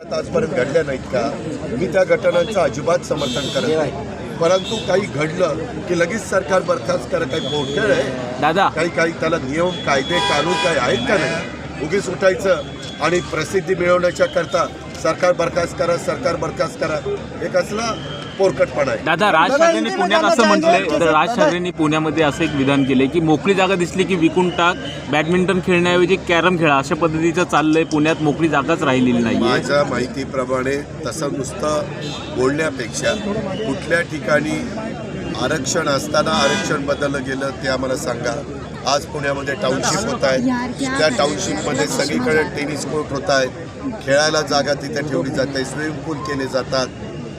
आजपर्यंत घडल्या नाहीत का? मी त्या घटनांचं अजिबात समर्थन करत नाही. परंतु काही घडलं की लगेच सरकार बरखास्त करा काही पोटखेळ आहे. दादा. काही काही त्याला नियम कायदे कानून काही आहेत का नाही? उगीच उठायचं आणि प्रसिद्धी मिळवण्याच्या करता सरकार बरखास्त करा सरकार बरखास्त करा हे कसला पोरकटपणा आहे. दादा राज ठाकरेंनी पुण्यात असं म्हटलंय तर राज ठाकरेंनी पुण्यामध्ये असं एक विधान केलंय की मोकळी जागा दिसली की विकून टाक बॅडमिंटन खेळण्याऐवजी कॅरम खेळा अशा पद्धतीचं चाललंय. पुण्यात मोकळी जागाच राहिलेली नाहीये. माझ्या माहितीप्रमाणे तसं नुसतं बोलण्यापेक्षा कुठल्या ठिकाणी आरक्षण असताना आरक्षण बदललं गेलं ते आम्हाला सांगा. आज पुण्यामध्ये टाउनशिप होत आहे. त्या टाउनशिपमध्ये सगळीकडे टेनिस कोर्ट होत आहेत. खेळायला जागा तिथे ठेवली जाते स्विमिंग पूल केले जातात.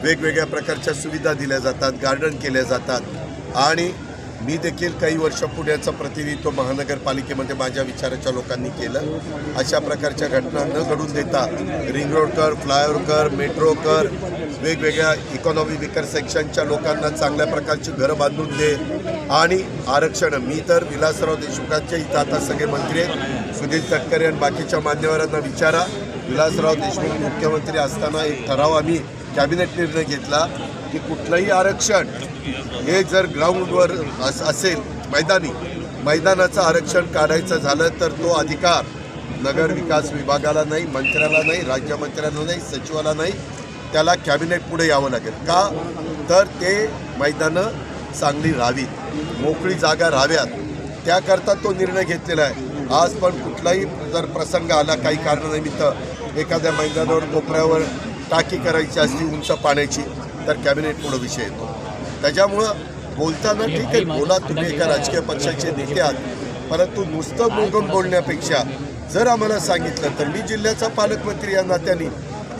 वेगवेगळ्या प्रकारच्या सुविधा दिल्या जातात. गार्डन केल्या जातात. आणि मी देखील काही वर्ष पुण्याचं प्रतिनिधित्व महानगरपालिकेमध्ये माझ्या विचाराच्या लोकांनी केलं. अशा प्रकारच्या घटना न घडून देता रिंग रोड कर फ्लायओव्हर कर मेट्रो कर वेगवेगळ्या इकॉनॉमी विकर सेक्शनच्या लोकांना चांगल्या प्रकारची घरं बांधून दे. आणि आरक्षण. मी तर विलासराव देशमुखांच्या इथं आता सगळे मंत्री आहेत. सुधीर तटकरे आणि बाकीच्या मान्यवरांना विचारा. विलासराव देशमुख मुख्यमंत्री असताना एक ठराव आम्ही कॅबिनेट निर्णय घेतला की कुठलंही आरक्षण हे जर ग्राउंडवर अस असेल मैदानी मैदानाचं आरक्षण काढायचं झालं तर तो अधिकार नगर विकास विभागाला नाही मंत्र्याला नाही राज्यमंत्र्यांना नाही सचिवाला नाही त्याला कॅबिनेट पुढे यावं लागेल. का? तर ते मैदानं चांगली राहावीत. मोकळी जागा राहाव्यात. त्याकरता तो निर्णय घेतलेला आहे. आज पण कुठलाही जर प्रसंग आला काही कारणानिमित्त एखाद्या मैदानावर कोपऱ्यावर टाकी करायची असली उंच पाण्याची तर कॅबिनेट पुढे विषय येतो. त्याच्यामुळं बोलताना ठीक आहे बोला तुम्ही एका राजकीय पक्षाचे नेते आहात. परंतु नुसतं बोगम बोलण्यापेक्षा जर आम्हाला सांगितलं तर मी जिल्ह्याचा पालकमंत्री या नात्याने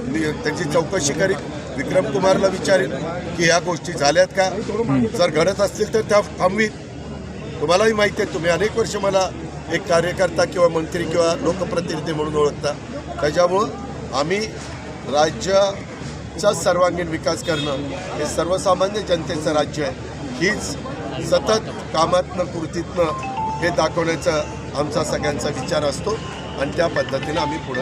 मी त्याची चौकशी करीन विक्रम कुमारला विचारेन की ह्या गोष्टी झाल्यात का? जर घडत असतील तर त्या थांबवीत. तुम्हालाही माहिती आहे तुम्ही अनेक वर्ष मला एक कार्यकर्ता किंवा मंत्री किंवा लोकप्रतिनिधी म्हणून ओळखता. त्याच्यामुळं आम्ही राज्याचा सर्वांगीण विकास करणं हे सर्वसामान्य जनतेचं राज्य आहे. हीच सतत कामातनं कृतीतनं हे दाखवण्याचा आमचा सगळ्यांचा विचार असतो आणि त्या पद्धतीनं आम्ही पुढे